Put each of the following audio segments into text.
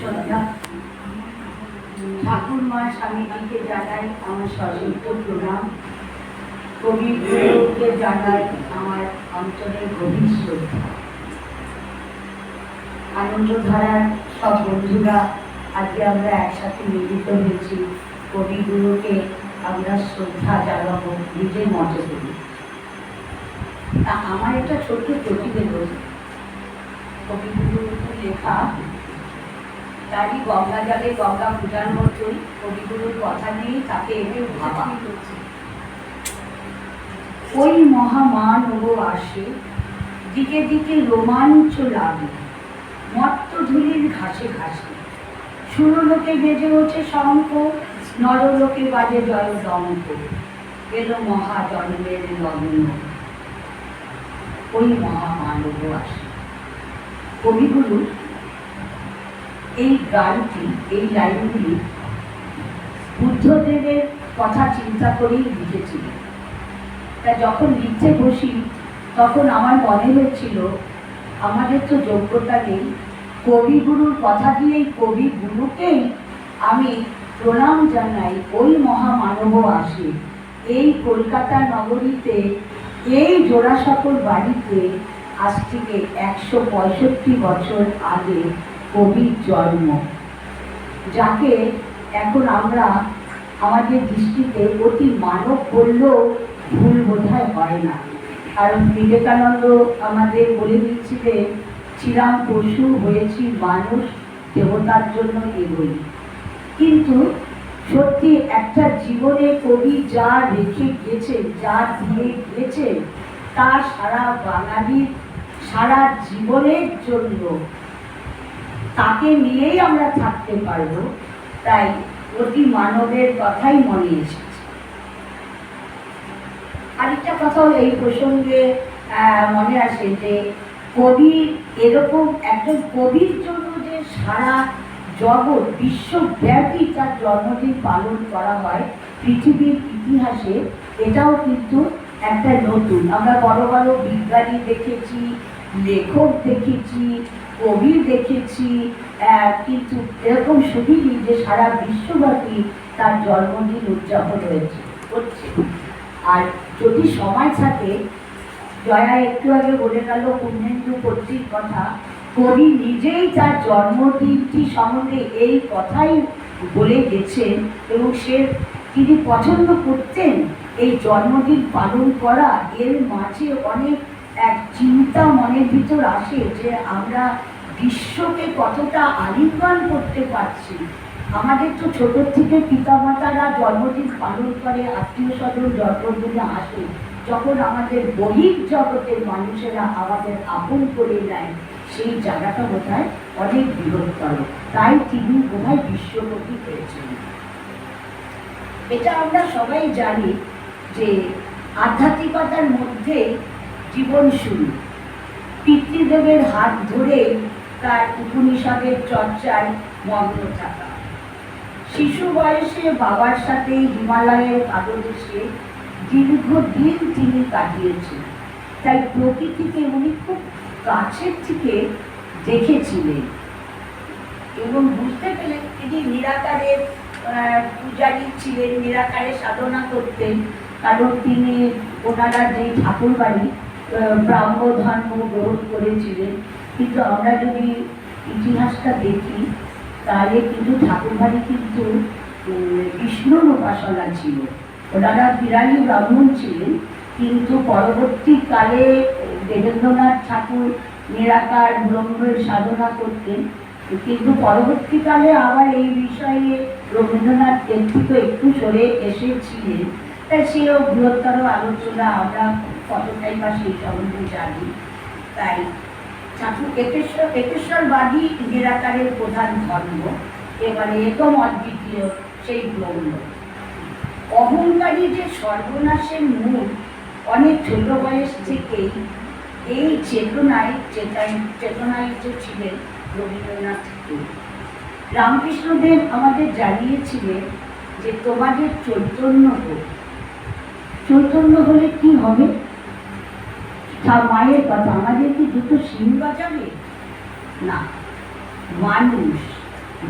সন্ধ্যা ঠাকুর মা স্বামীজিকে জানাই আমার সশস্ত্র প্রণাম। কবি গুরুকে জানাই আমার অন্তরের গভীর শ্রদ্ধা। আনন্দধারার সব বন্ধুরা, আজকে আমরা একসাথে মিলিত হয়েছি। কবিগুরুকে আমরা শ্রদ্ধা জানাব, নিজের মতো করি তা আমার একটা ছোট্ট প্রতিবেদন। কবিগুরুর লেখা তারই গঙ্গা জলে গঙ্গা পূজার মতোই কবিগুরুর কথা নিয়েই তাকে একটু ভাবা ওই মহামান ও আসে দিকে দিকে রোমাঞ্চ লাগে মত্ত ধুলির ঘাসে ঘাসে। সুরলোকে বেজে ওঠে শঙ্খ নরলোকে বাজে জয় দঙ্ক এলো মহাজন্মের লগ্ন। ওই মহামানব আসে। কবিগুরু এই গানটি, এই লাইনগুলি বুদ্ধদেবের কথা চিন্তা করেই লিখেছিলেন তা যখন লিখতে বসি, তখন আমার মনে হচ্ছিল, আমাদের তো যোগ্যতা নেই। কবিগুরুর কথা দিয়েই কবিগুরুকেই আমি প্রণাম জানাই ওই মহামানব আসে। এই কলকাতা নগরীতে, এই জোড়াসাঁকোর বাড়িতে, আজ থেকে একশো পঁয়ষট্টি বছর আগে কবির জন্ম, যাকে এখন আমরা আমাদের দৃষ্টিতে অতি মানব বললেও ভুল বোধহয় হয় না। কারণ বিবেকানন্দ আমাদের বলে দিচ্ছিলেন ছিলাম পশু হয়েছি মানুষ, দেবতার জন্য এগোই। কিন্তু সত্যি একটা জীবনে কবি যা রেখে গেছে, যা দিয়ে গেছে, তা সারা বাঙালির, সারা জীবনের জন্য তাকে নিয়েই আমরা থাকতে পারব। তাই অতি মানবের কথাই মনে এসেছে। আরেকটা কথাও এই প্রসঙ্গে মনে আসে যে কবি এরকম একজন কবির জন্য যে সারা জগৎ, বিশ্বব্যাপী তার জন্মদিন পালন করা হয় পৃথিবীর ইতিহাসে, এটাও কিন্তু একটা নতুন। আমরা বড় বড় বিজ্ঞানী দেখেছি, লেখক দেখেছি কবি দেখেছি কিন্তু এরকম শুনিনি যে সারা বিশ্বব্যাপী তার জন্মদিন উদযাপন হয়েছে, হচ্ছে। আর যদি সময় থাকে জয়া একটু আগে বলে গেল পূর্ণেন্দু কর্তৃক কথা, কবি নিজেই তার জন্মদিনটি সম্বন্ধে এই কথাই বলে গেছেন এবং সে তিনি পছন্দ করতেন এই জন্মদিন পালন করা। এর মাঝে অনেক এক চিন্তা মনের ভিতর আসে যে আমরা বিশ্বকে কতটা আলিঙ্গন করতে পারছি। আমাদের তো ছোট থেকে পিতামাতারা জন্মদিন পালন করে, আত্মীয় স্বজন জন্মদিনে আসে। যখন আমাদের বহির জগতের মানুষেরা আমাদের আপন করে নেয়, সেই জায়গাটা বোধ হয় অনেক বৃহত্তর। তাই তিনি বোধ হয় বিশ্বকবি হয়েছেন। এটা আমরা সবাই জানি যে আধ্যাত্মিকতার মধ্যে জীবন শুরু পিতৃদেবের হাত ধরে তার উপনিষদের চর্চায় মগ্ন থাকা। শিশু বয়সে বাবার সাথে হিমালয়ের পাদদেশে দীর্ঘদিন তিনি কাটিয়েছেন তাই প্রকৃতিকে উনি খুব কাছের থেকে দেখেছিলেন। এবং বুঝতে পেলেন তিনি নিরাকারের পূজারী ছিলেন, নিরাকারে সাধনা করতেন। কারণ তিনি ওনারা যে ঠাকুর বাড়ি ব্রাহ্ম ধর্ম গ্রহণ করেছিলেন। কিন্তু আমরা যদি ইতিহাসটা দেখি, তাহলে কিন্তু ঠাকুরবাড়ি কিন্তু বিষ্ণুর উপাসনা ছিল। ওনারা বিরালী ব্রাহ্মণ ছিলেন, কিন্তু পরবর্তীকালে দেবেন্দ্রনাথ ঠাকুর নিরাকার ব্রহ্মের সাধনা করতেন। কিন্তু পরবর্তীকালে আবার এই বিষয়ে রবীন্দ্রনাথ থেকে একটু সরে এসেছিলেন। তাই সেও বৃহত্তর আলোচনা আমরা কতটাই বা সেই সম্বন্ধে জানি। তাই ঠাকুর একেশ্বর একেশ্বরবাদী নিরাকারের প্রধান ধর্ম। এবারে একম অদ্বিতীয়, সেই ব্রহ্ম। অহংকারী যে সর্বনাশের মূল, অনেক ছোট বয়স থেকেই এই চেতনায়, চেতায়, চেতনায় যে ছিলেন রবীন্দ্রনাথ রামকৃষ্ণদেব আমাদের জানিয়েছিলেন যে তোমাদের চৈতন্য হোক। চৈতন্য হলে কি হবে? তা মায়ের কথা। আমাদের কি দুটো শিং বাজাবে না, মানুষ,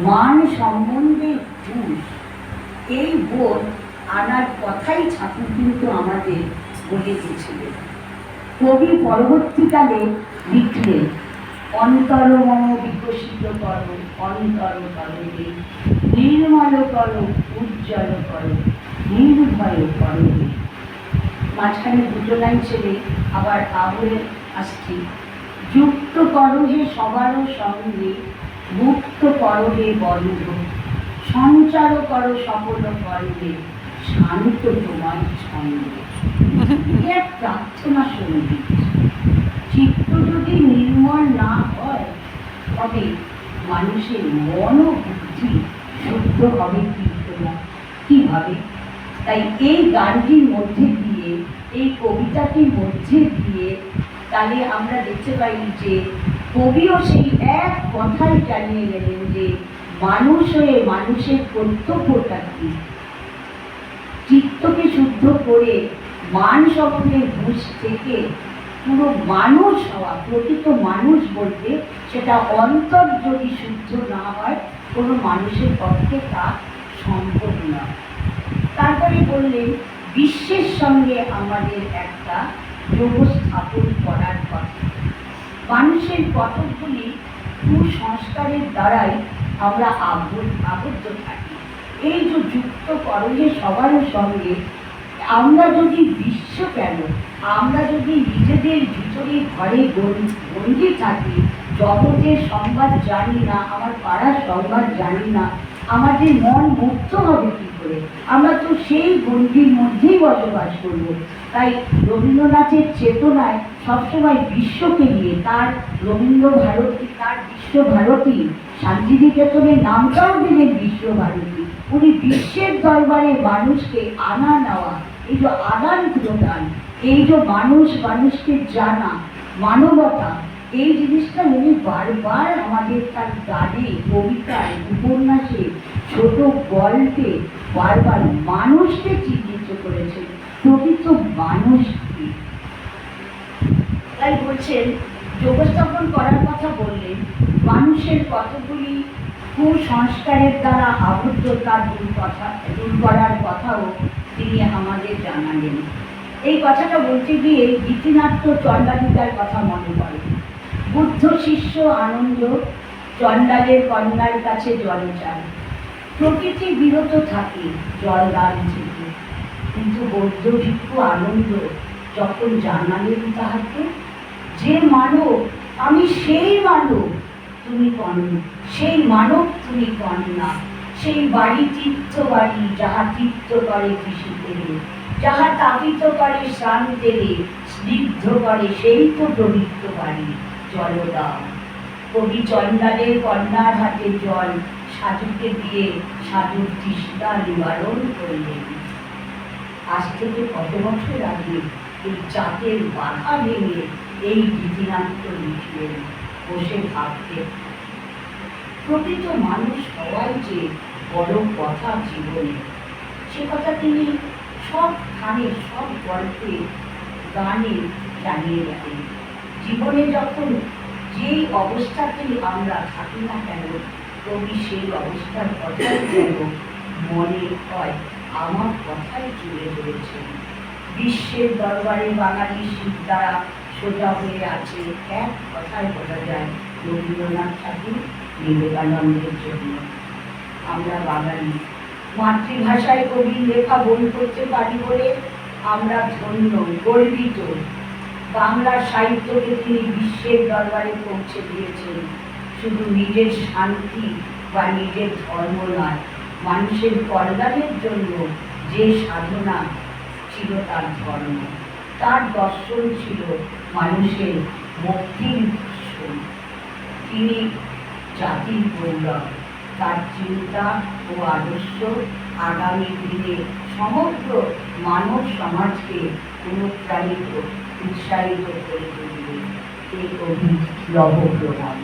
মান সম্বন্ধে ঘুষ এই বোধ আনার কথাই ঠাকুর কিন্তু আমাদের বলে দিয়েছিলেন। কবি পরবর্তীকালে লিখলেন অন্তর মম বিকশিত কর, অন্তর করবে নির্মল কর, উজ্জ্বল কর, নির্ভয় করবে মাঝখানে দুটো লাইন ছেড়ে আবার আবরে আসছি। যুক্ত করো হে সবার সঙ্গে, মুক্ত করো হে বন্ধ। সঞ্চার করো সকল করবে শান্ত তোমার ছন্দে। এক প্রার্থনা সংগীত চিত্ত যদি নির্মল না হয়, তবে মানুষের মন ও বুদ্ধি শুদ্ধ হবে কি না কীভাবে? তাই এই গানটির মধ্যে দিয়ে, এই কবিতাটির মধ্যে দিয়ে তাহলে আমরা দেখতে পাই যে কবিও সেই এক কথাই জানিয়ে গেলেন যে মানুষ হয়ে মানুষের কর্তব্যটা কি চিত্তকে শুদ্ধ করে মান সম্পর্কে ঘুষ থেকে পুরো মানুষ হওয়া, প্রকৃত মানুষ বলতে সেটা অন্তর যদি শুদ্ধ না হয়, কোনো মানুষের পক্ষে তা সম্ভব নয়। তারপরে বললেন বিশ্বের সঙ্গে আমাদের একটা যোগ স্থাপন করার কথা মানুষের কতকগুলি কুসংস্কারের দ্বারাই আমরা আবদ্ধ আবদ্ধ থাকি। এই যে যুক্ত করণে সবার সঙ্গে আমরা যদি বিশ্ব কেন আমরা যদি নিজেদের ভিতরে ঘরে বন্দি থাকি, জগতের সংবাদ জানি না, আমার পাড়ার সংবাদ জানি না আমাদের মন মুক্ত হবে কি করে? আমরা তো সেই গণ্ডির মধ্যেই বসবাস করব। তাই রবীন্দ্রনাথের চেতনায় সবসময় বিশ্বকে নিয়ে তার রবীন্দ্র ভারতী তার বিশ্বভারতী, শান্তিনিকেতনের নামটাও দিলেন বিশ্বভারতী। উনি বিশ্বের দরবারে মানুষকে আনা নেওয়া, এই যে আদান প্রদান এই যে মানুষ মানুষকে জানা, মানবতা এই জিনিসটা উনি বারবার আমাদের তার গানে, কবিতায়, উপন্যাসে, ছোট গল্পে বারবার মানুষকে চিহ্নিত করেছেন প্রকৃত মানুষ তাই বলছেন, যোগস্থাপন করার কথা বললেন, মানুষের কতগুলি কুসংস্কারের দ্বারা আবদ্ধতা দূর কথা, দূর করার কথাও তিনি আমাদের জানালেন। এই কথাটা বলতে গিয়ে গীতিনাট্য চণ্ডালিকার কথা মনে পড়ে। বুদ্ধ শিষ্য আনন্দ, চণ্ডালের কন্যার কাছে জল চায় প্রকৃতি বিরত থাকে জল দান থেকে। কিন্তু বৌদ্ধ ভিক্ষু আনন্দ যখন জানালেন তাহাকে, যে মানব, আমি সেই মানব, তুমি কন্যা সেই মানব তুমি কন্যা, সেই বাড়ি তীর্থ বাড়ি যাহা তীর্থ করে কৃষি তেলে, যাহা তাপিত করে স্নান তেলে, স্নিগ্ধ করে সেই তো পবিত্র বাড়ি। জলদাও কবি চন্ডালের কন্যার হাতে জল সাধুকে দিয়ে সাধুর তৃষ্ণা নিবারণ করলেন। আজ থেকে কত বছর আগে এই চাঁদের বাধা ভেঙে এই গীতিনাট্য লিখলেন বসে ভাবতে। প্রকৃত মানুষ হওয়াই যে বড় কথা জীবনে, সে কথা তিনি সব গানে সব গল্পে গানে জানিয়ে গেলেন জীবনে যখন যেই অবস্থাতেই আমরা থাকি না কেন কবি সেই অবস্থার কথাই যেন মনে হয়, আমার কথাই তুলে ধরেছেন বিশ্বের দরবারে বাঙালি শিব দ্বারা সোজা হয়ে আছে, এক কথায় বলা যায়, রবীন্দ্রনাথ ঠাকুর বিবেকানন্দের জন্য। আমরা বাঙালি, মাতৃভাষায় কবি লেখা বই করতে পারি বলে আমরা ধন্য, গর্বিত। বাংলা সাহিত্যকে তিনি বিশ্বের দরবারে পৌঁছে দিয়েছেন। শুধু নিজের শান্তি বা নিজের ধর্ম নয়, মানুষের কল্যাণের জন্য যে সাধনা ছিল তার ধর্ম। তার দর্শন ছিল মানুষের মুক্তির দর্শন। তিনি জাতির গৌরব, তার চিন্তা ও আদর্শ আগামী দিনে সমগ্র মানব সমাজকে অনুপ্রাণিত উৎসাহিত করে তুলবে এই লব প্রণাম।